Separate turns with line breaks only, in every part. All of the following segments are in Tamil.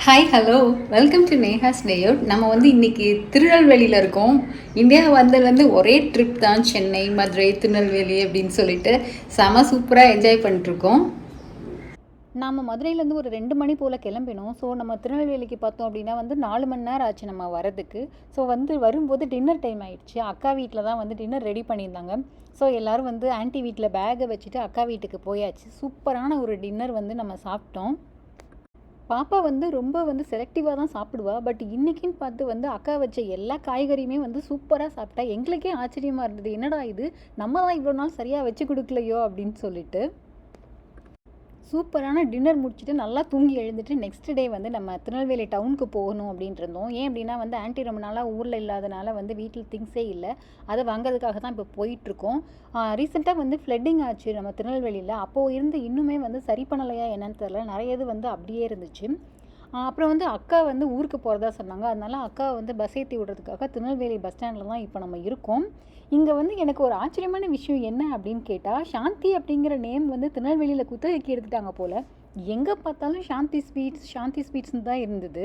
Hi hello welcome to Neha's day out நம்ம வந்து இன்றைக்கி திருநெல்வேலியில் இருக்கோம். இந்தியா வந்ததுலேருந்து ஒரே ட்ரிப் தான். சென்னை மதுரை திருநெல்வேலி அப்படின்னு சொல்லிட்டு செம சூப்பராக என்ஜாய் பண்ணிட்டுருக்கோம்.
நாம் மதுரையிலேருந்து ஒரு ரெண்டு மணி போல் கிளம்பினோம். ஸோ நம்ம திருநெல்வேலிக்கு பார்த்தோம் அப்படின்னா வந்து நாலு மணி நேரம் ஆச்சு நம்ம வரதுக்கு ஸோ வந்து வரும்போது டின்னர் டைம் ஆயிடுச்சு. அக்கா வீட்டில் தான் வந்து டின்னர் ரெடி பண்ணியிருந்தாங்க. ஸோ எல்லோரும் வந்து ஆன்ட்டி வீட்டில் பேக்கை வச்சுட்டு அக்கா வீட்டுக்கு போயாச்சு. சூப்பரான ஒரு டின்னர் வந்து நம்ம சாப்பிட்டோம். பாப்பா வந்து ரொம்ப வந்து செலக்டிவாக தான் சாப்பிடுவா. பட் இன்றைக்கின்னு பார்த்து வந்து அக்கா வச்ச எல்லா காய்கறியுமே வந்து சூப்பராக சாப்பிட்டா எங்களுக்கே ஆச்சரியமாக இருந்தது. என்னடா இது? நம்ம தான் இவ்வளோ நாள் சரியாக வச்சு கொடுக்கலையோ அப்படின்னு சொல்லிட்டு. சூப்பரான டின்னர் முடிச்சுட்டு நல்லா தூங்கி எழுந்துட்டு நெக்ஸ்ட் டே வந்து நம்ம திருநெல்வேலி டவுனுக்கு போகணும் அப்படின்ட்டு இருந்தோம். ஏன் அப்படின்னா வந்து ஆன்ட்டி ரொம்ப நாளாக ஊரில் இல்லாதனால வந்து வீட்டில் திங்ஸே இல்லை. அதை வாங்குறதுக்காக தான் இப்போ போயிட்டுருக்கோம் ரீசெண்டாக வந்து ஃப்ளட்டிங் ஆச்சு நம்ம திருநெல்வேலியில். அப்போது இருந்து இன்னுமே வந்து சரி பண்ணலையா என்னன்னு தெரில நிறைய இது வந்து அப்படியே இருந்துச்சு. அப்புறம் வந்து அக்கா வந்து ஊருக்கு போகிறதா சொன்னாங்க. அதனால் அக்கா வந்து பஸ் ஏற்றி விடுறதுக்காக திருநெல்வேலி பஸ் ஸ்டாண்டில் தான் இப்போ நம்ம இருக்கோம். இங்கே வந்து எனக்கு ஒரு ஆச்சரியமான விஷயம் என்ன அப்படின்னு கேட்டால் சாந்தி அப்படிங்கிற நேம் வந்து திருநெல்வேலியில் குத்தகைக்கு எடுத்துட்டாங்க போல். எங்கே பார்த்தாலும் சாந்தி ஸ்வீட்ஸ் சாந்தி ஸ்வீட்ஸ்னு தான் இருந்தது.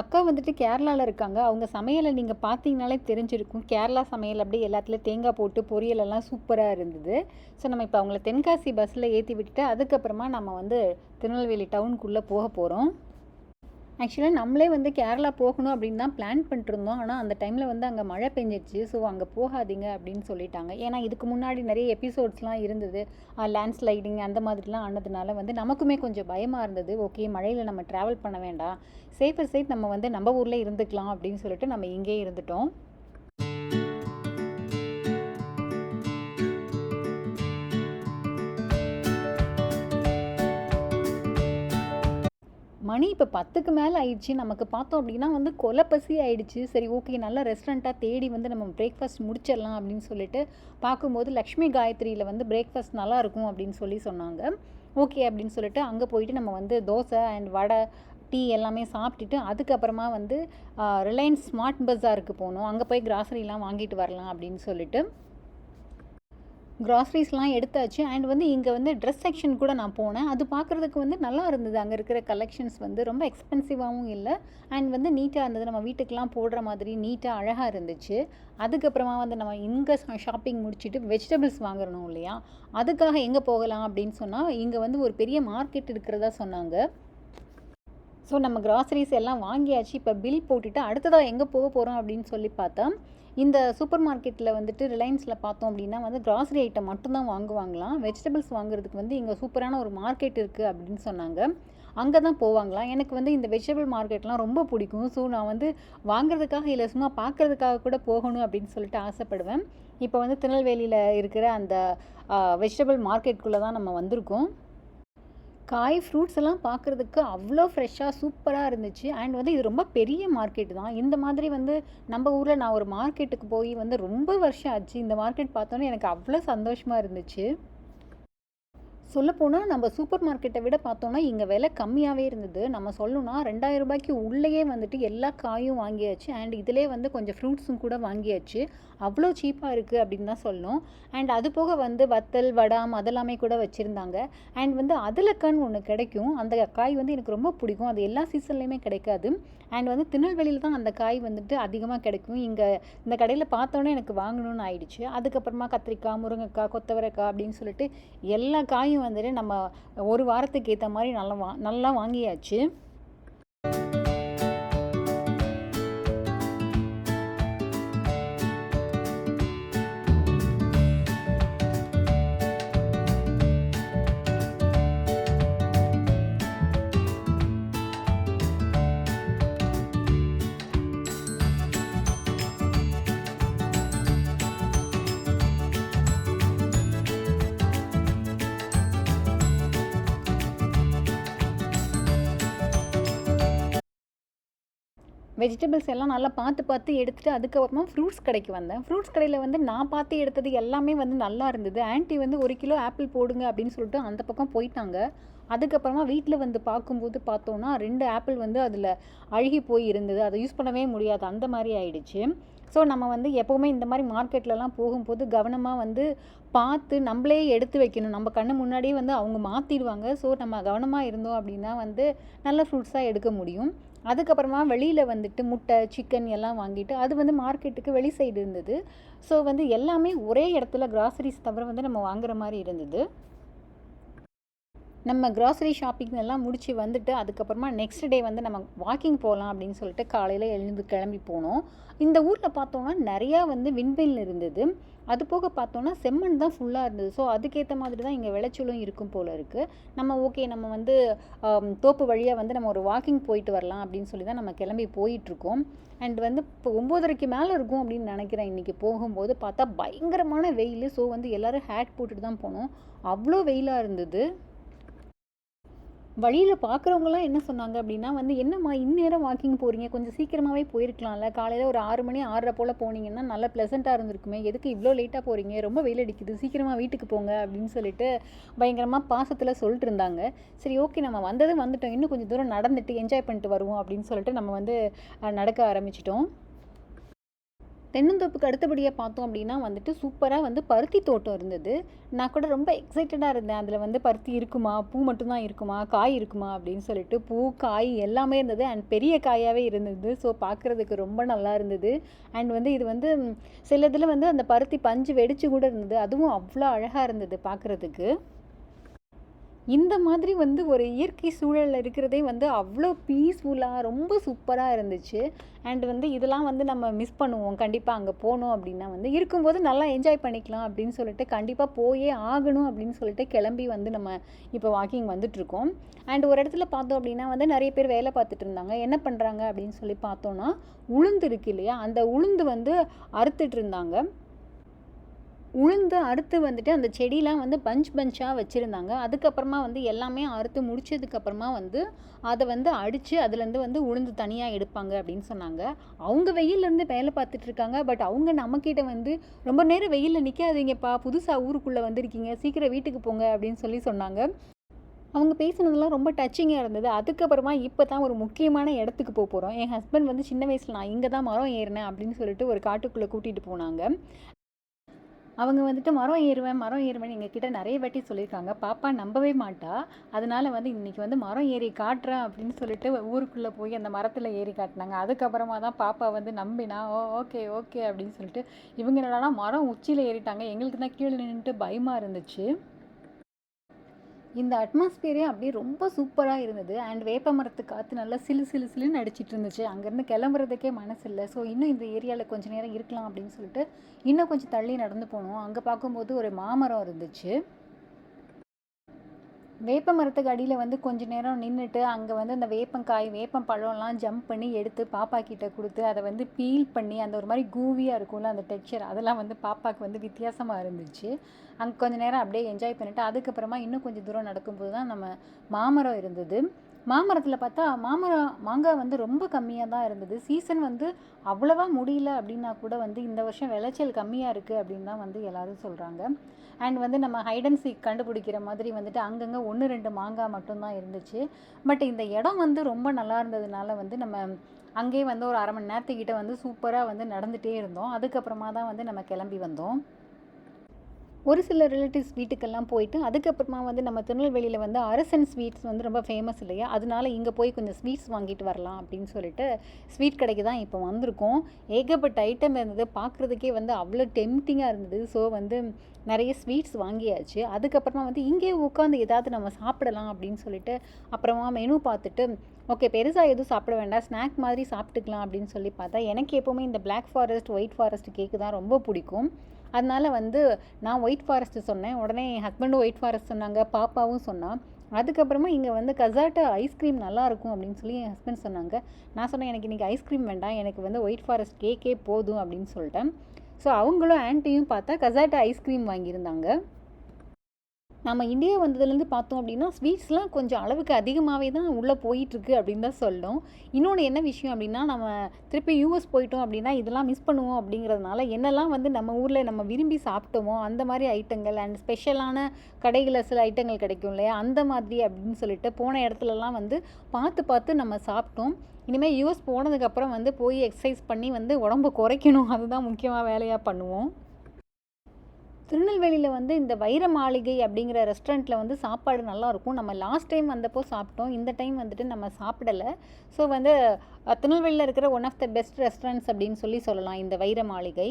அக்கா வந்துட்டு கேரளாவில் இருக்காங்க. அவங்க சமையலை நீங்கள் பார்த்தீங்கனாலே தெரிஞ்சிருக்கும். கேரளா சமையல் அப்படியே எல்லாத்துலேயும் தேங்காய் போட்டு பொரியலெல்லாம் சூப்பராக இருந்தது. ஸோ நம்ம இப்போ அவங்கள தென்காசி பஸ்ஸில் ஏற்றி விட்டுட்டு அதுக்கப்புறமா நம்ம வந்து திருநெல்வேலி டவுனுக்குள்ளே போக போகிறோம் ஆக்சுவலாக நம்மளே வந்து கேரளா போகணும் அப்படின்னு தான் பிளான் பண்ணிட்டுருந்தோம். ஆனால் அந்த டைமில் வந்து அங்கே மழை பெஞ்சிருச்சு ஸோ அங்கே போகாதீங்க அப்படின்னு சொல்லிட்டாங்க. ஏன்னா இதுக்கு முன்னாடி நிறைய எபிசோட்ஸ்லாம் இருந்தது. லேண்ட் ஸ்லைடிங் அந்த மாதிரிலாம் ஆனதுனால வந்து நமக்குமே கொஞ்சம் பயமாக இருந்தது. ஓகே மழையில் நம்ம ட்ராவல் பண்ண வேண்டாம். சேஃபர் சைட் நம்ம வந்து நம்ம ஊரில் இருந்துக்கலாம் அப்படின்னு சொல்லிட்டு நம்ம இங்கேயே இருந்துட்டோம். மணி இப்போ பத்துக்கு மேலே ஆயிடுச்சு. நமக்கு பார்த்தோம் அப்படின்னா வந்து கொலை பசி ஆயிடுச்சு. சரி ஓகே நல்ல ரெஸ்டாரண்ட்டாக தேடி வந்து நம்ம பிரேக்ஃபாஸ்ட் முடிச்சிடலாம் அப்படின்னு சொல்லிட்டு பார்க்கும்போது லக்ஷ்மி காயத்ரியில் வந்து பிரேக்ஃபாஸ்ட் நல்லாயிருக்கும் அப்படின்னு சொல்லி சொன்னாங்க. ஓகே அப்படின்னு சொல்லிட்டு அங்கே போயிட்டு நம்ம வந்து தோசை அண்ட் வடை டீ எல்லாமே சாப்பிட்டுட்டு அதுக்கப்புறமா வந்து ரிலையன்ஸ் ஸ்மார்ட் பஸாருக்கு போகணும் அங்கே போய் கிராசரிலாம் வாங்கிட்டு வரலாம் அப்படின்னு சொல்லிட்டு. க்ராசரிஸ்லாம் எடுத்தாச்சு. அண்ட் வந்து இங்கே வந்து ட்ரெஸ் செக்ஷன் கூட நான் போனேன். அது பார்க்குறதுக்கு வந்து நல்லா இருந்தது. அங்கே இருக்கிற கலெக்ஷன்ஸ் வந்து ரொம்ப எக்ஸ்பென்சிவாகவும் இல்லை. அண்ட் வந்து நீட்டாக இருந்தது. நம்ம வீட்டுக்கெலாம் போடுற மாதிரி நீட்டாக அழகாக இருந்துச்சு. அதுக்கப்புறமா வந்து நம்ம இங்கே ஷாப்பிங் முடிச்சுட்டு வெஜிடபிள்ஸ் வாங்குறணும் இல்லையா? அதுக்காக எங்கே போகலாம் அப்படின்னு சொன்னால் இங்கே வந்து ஒரு பெரிய மார்க்கெட் இருக்கிறதா சொன்னாங்க. ஸோ நம்ம கிராசரிஸ் எல்லாம் வாங்கியாச்சு. இப்போ பில் போட்டுட்டு அடுத்ததாக எங்கே போக போகிறோம் அப்படின்னு சொல்லி பார்த்தா இந்த சூப்பர் மார்க்கெட்டில் வந்துட்டு ரிலையன்ஸில் பார்த்தோம் அப்படின்னா வந்து கிராசரி ஐட்டம் மட்டும்தான் வாங்குவாங்களாம். வெஜிடபிள்ஸ் வாங்குறதுக்கு வந்து இங்கே சூப்பரான ஒரு மார்க்கெட் இருக்குது அப்படின்னு சொன்னாங்க. அங்கே தான் போவாங்களாம். எனக்கு வந்து இந்த வெஜிடபிள் மார்க்கெட்லாம் ரொம்ப பிடிக்கும். ஸோ நான் வந்து வாங்குறதுக்காக இல்லை சும்மா பார்க்குறதுக்காக கூட போகணும் அப்படின்னு சொல்லிட்டு ஆசைப்படுவேன். இப்போ வந்து திருநெல்வேலியில் இருக்கிற அந்த வெஜிடபிள் மார்க்கெட்டுக்குள்ளே தான் நம்ம வந்திருக்கோம். காய் ஃப்ரூட்ஸ் எல்லாம் பார்க்குறதுக்கு அவ்வளோ ஃப்ரெஷ்ஷாக சூப்பராக இருந்துச்சு. அண்ட் வந்து இது ரொம்ப பெரிய மார்க்கெட் தான். இந்த மாதிரி வந்து நம்ம ஊரில் நான் ஒரு மார்க்கெட்டுக்கு போய் வந்து ரொம்ப வருஷம் ஆச்சு. இந்த மார்க்கெட் பார்த்தோன்னே எனக்கு அவ்வளோ சந்தோஷமாக இருந்துச்சு. சொல்லப்போனால் நம்ம சூப்பர் மார்க்கெட்டை விட பார்த்தோன்னா இங்கே விலை கம்மியாகவே இருந்தது. நம்ம சொல்லணும்னா ரெண்டாயிரம் ரூபாய்க்கு உள்ளேயே வந்துட்டு எல்லா காயும் வாங்கியாச்சு. அண்ட் இதிலே வந்து கொஞ்சம் ஃப்ரூட்ஸும் கூட வாங்கியாச்சு. அவ்வளோ சீப்பாக இருக்குது அப்படின்னு தான் சொல்லணும். அண்ட் அது போக வந்து வத்தல் வடாம் அதெல்லாமே கூட வச்சுருந்தாங்க. அண்ட் வந்து அதிலக்கான்னு ஒன்று கிடைக்கும். அந்த காய் வந்து எனக்கு ரொம்ப பிடிக்கும். அது எல்லா சீசன்லேயுமே கிடைக்காது. அண்ட் வந்து திருநெல்வேலியில் தான் அந்த காய் வந்துட்டு அதிகமாக கிடைக்கும். இங்கே இந்த கடையில் பார்த்தோன்னே எனக்கு வாங்கணும்னு ஆயிடுச்சு. அதுக்கப்புறமா கத்திரிக்காய் முருங்கைக்காய் கொத்தவரைக்காய் அப்படின்னு சொல்லிட்டு எல்லா காயும் வந்துட்டு நம்ம ஒரு வாரத்துக்கு ஏற்ற மாதிரி நல்லா வா நல்லா வாங்கியாச்சு. வெஜிடபிள்ஸ் எல்லாம் நல்லா பார்த்து பார்த்து எடுத்துகிட்டு அதுக்கப்புறமா ஃப்ரூட்ஸ் கடைக்கு வந்தேன். ஃப்ரூட்ஸ் கடையில் வந்து நான் பார்த்து எடுத்தது எல்லாமே வந்து நல்லா இருந்தது. ஆன்ட்டி வந்து ஒரு கிலோ ஆப்பிள் போடுங்க அப்படின்னு சொல்லிட்டு அந்த பக்கம் போயிட்டாங்க. அதுக்கப்புறமா வீட்டில் வந்து பார்க்கும்போது பார்த்தோன்னா ரெண்டு ஆப்பிள் வந்து அதில் அழுகி போய் இருந்தது. அதை யூஸ் பண்ணவே முடியாது. அந்த மாதிரி ஆயிடுச்சு. ஸோ நம்ம வந்து எப்போவுமே இந்த மாதிரி மார்க்கெட்லலாம் போகும்போது கவனமாக வந்து பார்த்து நம்மளே எடுத்து வைக்கணும். நம்ம கண்ணு முன்னாடியே வந்து அவங்க மாற்றிடுவாங்க ஸோ நம்ம கவனமாக இருந்தோம் அப்படின்னா வந்து நல்ல ஃப்ரூட்ஸாக எடுக்க முடியும். அதுக்கப்புறமா வெளியில் வந்துட்டு முட்டை சிக்கன் எல்லாம் வாங்கிட்டு அது வந்து மார்க்கெட்டுக்கு வெளி சைடு இருந்தது. ஸோ வந்து எல்லாமே ஒரே இடத்துல கிராசரிஸ் தவிர வந்து நம்ம வாங்குற மாதிரி இருந்தது. நம்ம கிராசரி ஷாப்பிங் எல்லாம் முடிச்சு வந்துட்டு அதுக்கப்புறமா நெக்ஸ்ட் டே வந்து நம்ம வாக்கிங் போகலாம் அப்படின்னு சொல்லிட்டு காலையில் எழுந்து கிளம்பி போனோம். இந்த ஊரில் பார்த்தோன்னா நிறையா வந்து விண்வெல் இருந்தது. அது போக பார்த்தோன்னா செம்மண் தான் ஃபுல்லாக இருந்தது. ஸோ அதுக்கேற்ற மாதிரி தான் இங்கே விளைச்சலும் இருக்கும் போல் இருக்குது நம்ம ஓகே நம்ம வந்து தோப்பு வழியாக வந்து நம்ம ஒரு வாக்கிங் போயிட்டு வரலாம் அப்படின்னு சொல்லி தான் நம்ம கிளம்பி போயிட்டுருக்கோம். அண்ட் வந்து இப்போ ஒம்போதரைக்கு மேலே இருக்கும் அப்படின்னு நினைக்கிறேன். இன்றைக்கி போகும்போது பார்த்தா பயங்கரமான வெயில். ஸோ வந்து எல்லோரும் ஹேட் போட்டுட்டு தான் போனோம். அவ்வளோ வெயிலாக இருந்தது. வழியில் பார்க்குறவங்களாம் என்ன சொன்னாங்க அப்படின்னா வந்து என்னம்மா இந்நேரம் வாக்கிங் போகிறீங்க கொஞ்சம் சீக்கிரமாகவே போயிருக்கலாம்ல. காலையில் ஒரு ஆறு மணி ஆறரை போல் போனீங்கன்னா நல்லா ப்ளசண்ட்டாக இருந்திருக்குமே. எதுக்கு இவ்வளோ லேட்டாக போகிறீங்க ரொம்ப வெயில் அடிக்குது. சீக்கிரமாக வீட்டுக்கு போங்க அப்படின்னு சொல்லிட்டு பயங்கரமாக பாசத்தில் சொல்லிட்டு இருந்தாங்க. சரி ஓகே நம்ம வந்தது வந்துட்டோம். இன்னும் கொஞ்சம் தூரம் நடந்துட்டு என்ஜாய் பண்ணிட்டு வருவோம் அப்படின்னு சொல்லிட்டு நம்ம வந்து நடக்க ஆரம்பிச்சிட்டோம். தென்னந்தோப்புக்கு அடுத்தபடியாக பார்த்தோம் அப்படின்னா வந்துட்டு சூப்பராக வந்து பருத்தி தோட்டம் இருந்தது. நான் கூட ரொம்ப எக்ஸைட்டடாக இருந்தேன். அதில் வந்து பருத்தி இருக்குமா? பூ மட்டும்தான் இருக்குமா? காய் இருக்குமா? அப்படின்னு சொல்லிட்டு பூ காய் எல்லாமே இருந்தது. அண்ட் பெரிய காயாகவே இருந்தது. ஸோ பார்க்குறதுக்கு ரொம்ப நல்லா இருந்தது. அண்ட் வந்து இது வந்து சில இதில் வந்து அந்த பருத்தி பஞ்சு வெடிச்சு கூட இருந்தது. அதுவும் அவ்வளோ அழகாக இருந்தது பார்க்குறதுக்கு. இந்த மாதிரி வந்து ஒரு இயற்கை சூழலில் இருக்கிறதே வந்து அவ்வளோ பீஸ்ஃபுல்லாக ரொம்ப சூப்பராக இருந்துச்சு. அண்ட் வந்து இதெல்லாம் வந்து நம்ம மிஸ் பண்ணுவோம். கண்டிப்பாக அங்கே போனோம் அப்படின்னா வந்து இருக்கும்போது நல்லா என்ஜாய் பண்ணிக்கலாம் அப்படின்னு சொல்லிட்டு கண்டிப்பாக போயே ஆகணும் அப்படின்னு சொல்லிட்டு கிளம்பி வந்து நம்ம இப்போ வாக்கிங் வந்துட்ருக்கோம் அண்ட் ஒரு இடத்துல பார்த்தோம் அப்படின்னா வந்து நிறைய பேர் வேலை பார்த்துட்டு இருந்தாங்க. என்ன பண்ணுறாங்க அப்படின்னு சொல்லி பார்த்தோன்னா உளுந்து இருக்கு இல்லையா? அந்த உளுந்து வந்து அறுத்துட்டு இருந்தாங்க. உளுந்து அறுத்து வந்துட்டு அந்த செடியெலாம் வந்து பஞ்ச் பஞ்சாக வச்சுருந்தாங்க. அதுக்கப்புறமா வந்து எல்லாமே அறுத்து முடிச்சதுக்கப்புறமா வந்து அதை வந்து அடித்து அதுலேருந்து வந்து உளுந்து தனியாக எடுப்பாங்க அப்படின்னு சொன்னாங்க. அவங்க வெயிலேருந்து வேலை பார்த்துட்ருக்காங்க பட் அவங்க நம்மக்கிட்ட வந்து ரொம்ப நேரம் வெயிலில் நிற்காதீங்கப்பா புதுசாக ஊருக்குள்ளே வந்திருக்கீங்க. சீக்கிரம் வீட்டுக்கு போங்க அப்படின்னு சொல்லி சொன்னாங்க. அவங்க பேசுனதெல்லாம் ரொம்ப டச்சிங்காக இருந்தது. அதுக்கப்புறமா இப்போ தான் ஒரு முக்கியமான இடத்துக்கு போக போகிறோம் என் ஹஸ்பண்ட் வந்து சின்ன வயசில் நான் இங்கே தான் மரம் ஏறினேன் அப்படின்னு சொல்லிட்டு ஒரு காட்டுக்குள்ளே கூட்டிகிட்டு போனாங்க. அவங்க வந்துட்டு மரம் ஏறுவேன் மரம் ஏறுவேன் எங்ககிட்ட நிறைய வாட்டி சொல்லியிருக்காங்க. பாப்பா நம்பவே மாட்டா. அதனால வந்து இன்றைக்கி வந்து மரம் ஏறி காட்டுறேன் அப்படின்னு சொல்லிட்டு ஊருக்குள்ளே போய் அந்த மரத்தில் ஏறி காட்டினாங்க. அதுக்கப்புறமா தான் பாப்பா வந்து நம்பினா ஓ ஓகே ஓகே அப்படின்னு சொல்லிட்டு இவங்க என்னடா மரம் உச்சியில் ஏறிட்டாங்க. எங்களுக்கு தான் கீழே நின்றுட்டு பயமாக இருந்துச்சு. இந்த அட்மாஸ்பியரே அப்படியே ரொம்ப சூப்பராக இருந்தது. அண்ட் வேப்ப மரத்து காற்று நல்லா சிலு சிலு சிலுன்னு அடிச்சிட்டு இருந்துச்சு. அங்கேருந்து கிளம்புறதுக்கே மனசு இல்லை ஸோ இன்னும் இந்த ஏரியாவில் கொஞ்ச நேரம் இருக்கலாம் அப்படின்னு சொல்லிட்டு இன்னும் கொஞ்சம் தள்ளி நடந்து போனோம். அங்கே பார்க்கும்போது ஒரு மாமரம் இருந்துச்சு. வேப்ப மரத்துக்கு அடியில் வந்து கொஞ்ச நேரம் நின்றுட்டு அங்கே வந்து அந்த வேப்பங்காய் வேப்பம் பழம்லாம் ஜம்ப் பண்ணி எடுத்து பாப்பா கிட்ட கொடுத்து அதை வந்து பீல் பண்ணி அந்த ஒரு மாதிரி கூவியாக இருக்கும்ல அந்த டெக்ஸ்சர் அதெல்லாம் வந்து பாப்பாவுக்கு வந்து வித்தியாசமாக இருந்துச்சு. அங்கே கொஞ்ச நேரம் அப்படியே என்ஜாய் பண்ணிவிட்டு அதுக்கப்புறமா இன்னும் கொஞ்சம் தூரம் நடக்கும்போது தான் நம்ம மாமரம் இருந்தது. மாமரத்தில் பார்த்தா மாமரம் மாங்காய் வந்து ரொம்ப கம்மியாக தான் இருந்தது. சீசன் வந்து அவ்வளோவா முடியல அப்படின்னா கூட வந்து இந்த வருஷம் விளைச்சல் கம்மியாக இருக்குது அப்படின்னு தான் வந்து எல்லோரும் சொல்கிறாங்க அண்ட் வந்து நம்ம ஹைட் அண்ட் சீக் கண்டுபிடிக்கிற மாதிரி வந்துட்டு அங்கங்கே ஒன்று ரெண்டு மாங்காய் மட்டும்தான் இருந்துச்சு. பட் இந்த இடம் வந்து ரொம்ப நல்லா இருந்ததுனால வந்து நம்ம அங்கேயே வந்து ஒரு அரை மணி நேரத்துக்கிட்ட வந்து சூப்பராக வந்து நடந்துகிட்டே இருந்தோம். அதுக்கப்புறமா தான் வந்து நம்ம கிளம்பி வந்தோம். ஒரு சில ரிலேட்டிவ்ஸ் வீட்டுக்கெல்லாம் போயிட்டு அதுக்கப்புறமா வந்து நம்ம திருநெல்வேலியில் வந்து அரசன் ஸ்வீட்ஸ் வந்து ரொம்ப ஃபேமஸ் இல்லையா? அதனால இங்கே போய் கொஞ்சம் ஸ்வீட்ஸ் வாங்கிட்டு வரலாம் அப்படின்னு சொல்லிட்டு ஸ்வீட் கடைக்கு தான் இப்போ வந்திருக்கோம். ஏகப்பட்ட ஐட்டம் இருந்தது. பார்க்குறதுக்கே வந்து அவ்வளோ டெம்டிங்காக இருந்தது. ஸோ வந்து நிறைய ஸ்வீட்ஸ் வாங்கியாச்சு. அதுக்கப்புறமா வந்து இங்கேயே உட்காந்து ஏதாவது நம்ம சாப்பிடலாம் அப்படின்னு சொல்லிட்டு அப்புறமா மெனு பார்த்துட்டு ஓகே பெருசாக எதுவும் சாப்பிட வேண்டாம். ஸ்நாக் மாதிரி சாப்பிட்டுக்கலாம் அப்படின்னு சொல்லி பார்த்தா எனக்கு எப்போவுமே இந்த black forest white forest cake தான் ரொம்ப பிடிக்கும். அதனால் வந்து நான் ஒயிட் ஃபாரஸ்ட் சொன்னேன். உடனே என் ஹஸ்பண்டும் ஒயிட் ஃபாரஸ்ட் சொன்னாங்க. பாப்பாவும் சொன்னான் அதுக்கப்புறமா இங்கே வந்து கசாட்டா ஐஸ்கிரீம் நல்லாயிருக்கும் அப்படின்னு சொல்லி என் ஹஸ்பண்ட் சொன்னாங்க. நான் சொன்னேன் எனக்கு இன்றைக்கி ஐஸ்கிரீம் வேண்டாம். எனக்கு வந்து ஒயிட் ஃபாரஸ்ட் கேக்கே போதும் அப்படின்னு சொல்லிட்டேன். ஸோ அவங்களும் ஆன்ட்டியும் பார்த்தா கசாட்டா ஐஸ்கிரீம் வாங்கியிருந்தாங்க. நம்ம இந்தியா வந்ததுலேருந்து பார்த்தோம் அப்படின்னா ஸ்வீட்ஸ்லாம் கொஞ்சம் அளவுக்கு அதிகமாகவே தான் உள்ளே போயிட்டுருக்கு அப்படின்னு தான் சொல்லும் இன்னொன்று என்ன விஷயம் அப்படின்னா நம்ம திருப்பி யூஎஸ் போயிட்டோம் அப்படின்னா இதெல்லாம் மிஸ் பண்ணுவோம் அப்படிங்கிறதுனால என்னெல்லாம் வந்து நம்ம ஊரில் நம்ம விரும்பி சாப்பிட்டோமோ அந்த மாதிரி ஐட்டங்கள் அண்ட் ஸ்பெஷலான கடைகளில் சில ஐட்டங்கள் கிடைக்கும் இல்லையா? அந்த மாதிரி அப்படின்னு சொல்லிட்டு போன இடத்துலலாம் வந்து பார்த்து பார்த்து நம்ம சாப்பிட்டோம். இனிமேல் யூஎஸ் போனதுக்கப்புறம் வந்து போய் எக்ஸசைஸ் பண்ணி வந்து உடம்பு குறைக்கணும். அதுதான் முக்கியமாக வேலையாக பண்ணுவோம். திருநெல்வேலியில் வந்து இந்த வைர மாளிகை அப்படிங்கிற ரெஸ்டாரண்ட்டில் வந்து சாப்பாடு நல்லாயிருக்கும் நம்ம லாஸ்ட் டைம் வந்தப்போ சாப்பிட்டோம். இந்த டைம் வந்துட்டு நம்ம சாப்பிடலை. ஸோ வந்து திருநெல்வேலியில் இருக்கிற one of the best restaurants அப்படின்னு சொல்லி சொல்லலாம் இந்த வைர மாளிகை.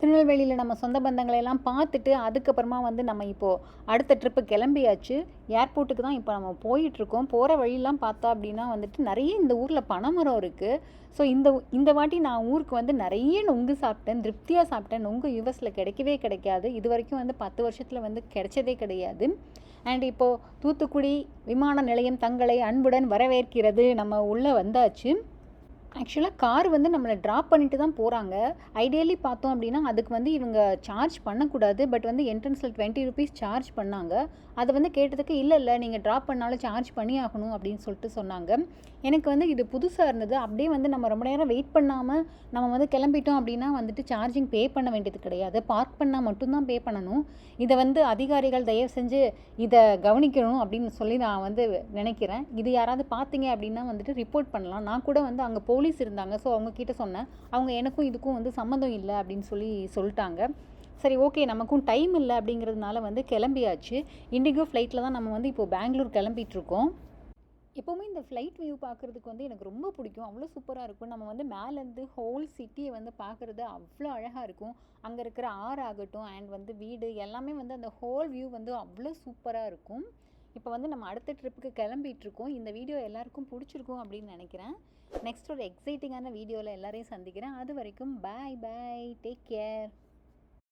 திருநெல்வேலியில் நம்ம சொந்த பந்தங்களை எல்லாம் பார்த்துட்டு அதுக்கப்புறமா வந்து நம்ம இப்போது அடுத்த ட்ரிப்பு கிளம்பியாச்சு. ஏர்போர்ட்டுக்கு தான் இப்போ நம்ம போயிட்டுருக்கோம். போகிற வழியெல்லாம் பார்த்தா அப்படின்னா வந்துட்டு நிறைய இந்த ஊரில் பனைமரம் இருக்குது ஸோ இந்த இந்த வாட்டி நான் ஊருக்கு வந்து நிறைய நொங்கு சாப்பிட்டேன். திருப்தியாக சாப்பிட்டேன். நொங்கு யூஎஸில் கிடைக்கவே கிடைக்காது. இது வரைக்கும் வந்து பத்து வருஷத்தில் வந்து கிடைச்சதே கிடையாது. அண்ட் இப்போது தூத்துக்குடி விமான நிலையம் தங்களை அன்புடன் வரவேற்கிறது. நம்ம உள்ளே வந்தாச்சு. ஆக்சுவலாக கார் வந்து நம்மளை ட்ராப் பண்ணிட்டு தான் போகிறாங்க ஐடியலி பார்த்தோம் அப்படின்னா அதுக்கு வந்து இவங்க சார்ஜ் பண்ணக்கூடாது. பட் வந்து என்ட்ரன்ஸில் டுவெண்ட்டி ருபீஸ் சார்ஜ் பண்ணாங்க. அதை வந்து கேட்டதுக்கு இல்லை இல்லை நீங்கள் ட்ராப் பண்ணாலும் சார்ஜ் பண்ணி ஆகணும் அப்படின்னு சொல்லிட்டு சொன்னாங்க. எனக்கு வந்து இது புதுசாக இருந்தது. அப்படியே வந்து நம்ம ரொம்ப நேரம் வெயிட் பண்ணாமல் நம்ம வந்து கிளம்பிட்டோம் அப்படின்னா வந்துட்டு சார்ஜிங் பே பண்ண வேண்டியது கிடையாது. பார்க் பண்ணால் மட்டும்தான் பே பண்ணணும். இதை வந்து அதிகாரிகள் தயவு செஞ்சு இதை கவனிக்கணும் அப்படின்னு சொல்லி நான் வந்து நினைக்கிறேன். இது யாராவது பார்த்தீங்க அப்படின்னா வந்துட்டு ரிப்போர்ட் பண்ணலாம். நான் கூட வந்து அங்கே போலீஸ் இருந்தாங்க. ஸோ அவங்கக்கிட்ட சொன்னேன். அவங்க எனக்கும் இதுக்கும் வந்து சம்மந்தம் இல்லை அப்படின்னு சொல்லி சொல்லிட்டாங்க. சரி ஓகே நமக்கும் டைம் இல்லை அப்படிங்கிறதுனால வந்து கிளம்பியாச்சு. இண்டிகோ ஃப்ளைட்டில் தான் நம்ம வந்து இப்போது பெங்களூர் கிளம்பிகிட்ருக்கோம் இருக்கோம். எப்போவுமே இந்த ஃப்ளைட் வியூ பார்க்குறதுக்கு வந்து எனக்கு ரொம்ப பிடிக்கும். அவ்வளோ சூப்பராக இருக்கும். நம்ம வந்து மேலேருந்து ஹோல் சிட்டியை வந்து பார்க்குறது அவ்வளோ அழகாக இருக்கும். அங்கே இருக்கிற ஆறு ஆகட்டும் அண்ட் வந்து வீடு எல்லாமே வந்து அந்த ஹோல் வியூ வந்து அவ்வளோ சூப்பராக இருக்கும். இப்போ வந்து நம்ம அடுத்த ட்ரிப்புக்கு கிளம்பிகிட்ருக்கோம் இந்த வீடியோ எல்லாருக்கும் பிடிச்சிருக்கும் அப்படின்னு நினைக்கிறேன். நெக்ஸ்ட் ஒரு எக்ஸைட்டிங்கான வீடியோவில் எல்லாரையும் சந்திக்கிறேன். அது வரைக்கும் பாய் பாய் டேக் கேர்